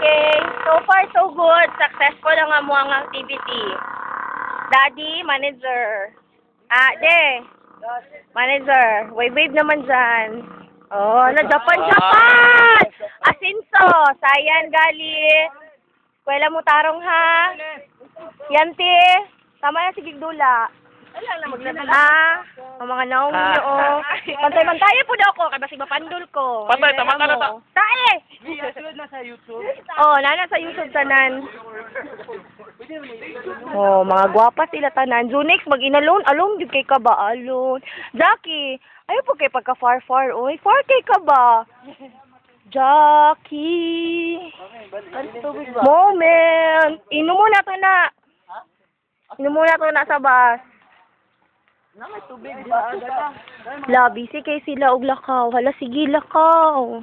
Okay, so far so good. Successful ang amo ang activity. Daddy, manager. Ah, de. Manager, wave-wave naman dyan. Oh, na Japan, Japan! Asinso, sayan gali. Kwela mo tarong ha. Yanti, tama na si Gigdula. Ah, ang mga naong Ah. niyo, oh. Pantay-pantayan po daw ko, kaya basig mapandol ko. Patay, tama ka na ta. Tae! Sa YouTube. Oh, nana sa YouTube tanan. Oh, mga gwapa sila tanan. Junix, mag-inalon. Alone, yun kay ka ba? Alone. Jackie, ayaw po kay pagka far far. Oy, far kay ka ba? Jackie. Moment. Inom mo na to na. Inom mo na to na sa bus. Na may tubig ba? Labi, si kay sila og lakaw. Hala, sige lakaw.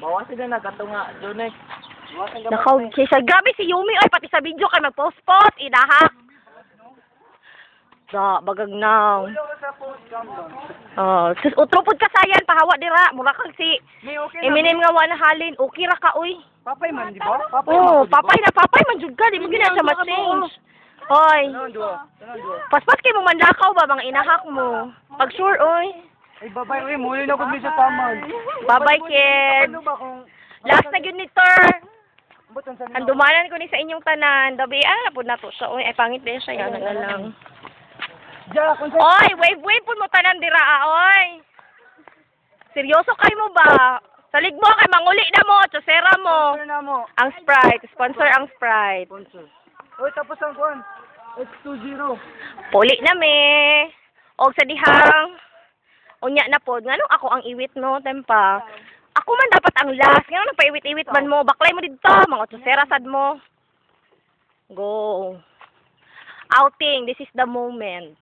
Bawa sila na kato nga, Jonex. Nakaw kay sa grabe si Yumi oy pati sa video kay mag-post-post inahak. Da bagag naw. Oh, sus utro pud kasayan pahawa dira mura kag si Eminem nga wala halin. Okay ra ka oy. Papay man, di ba? Oh, papay na papay man jud ka di mo gina sa ma-change. Duwa. paspas kay mo mandakaw ba mga inahak mo. Pag sure oy. Ay, babay, uy, muli na kung sa taman. Bye-bye kids. Ano ba kung... Last na gyud ni Tor. Butan sa Andumanan ko ni sa inyong tanan. Dabi ah pud nato siya oy. Ay pangit din siya yan na lang. Sa... Oy, wave wave pud mo tanan dira ah, oy. Seryoso kay mo ba? Salig mo kay manguli na mo, tsosera na mo. Ang Sprite, sponsor ang Sprite. Sponsor. Uy, tapos ang kuhan. X20. Puli na me. Og sa dihang unya na pod nganong ako ang iwit no, tempa. Ako man dapat ang last. Ngano pa iwit-iwit man mo? Baklay mo didto, mga tsosera sad mo. Go. Outing, this is the moment.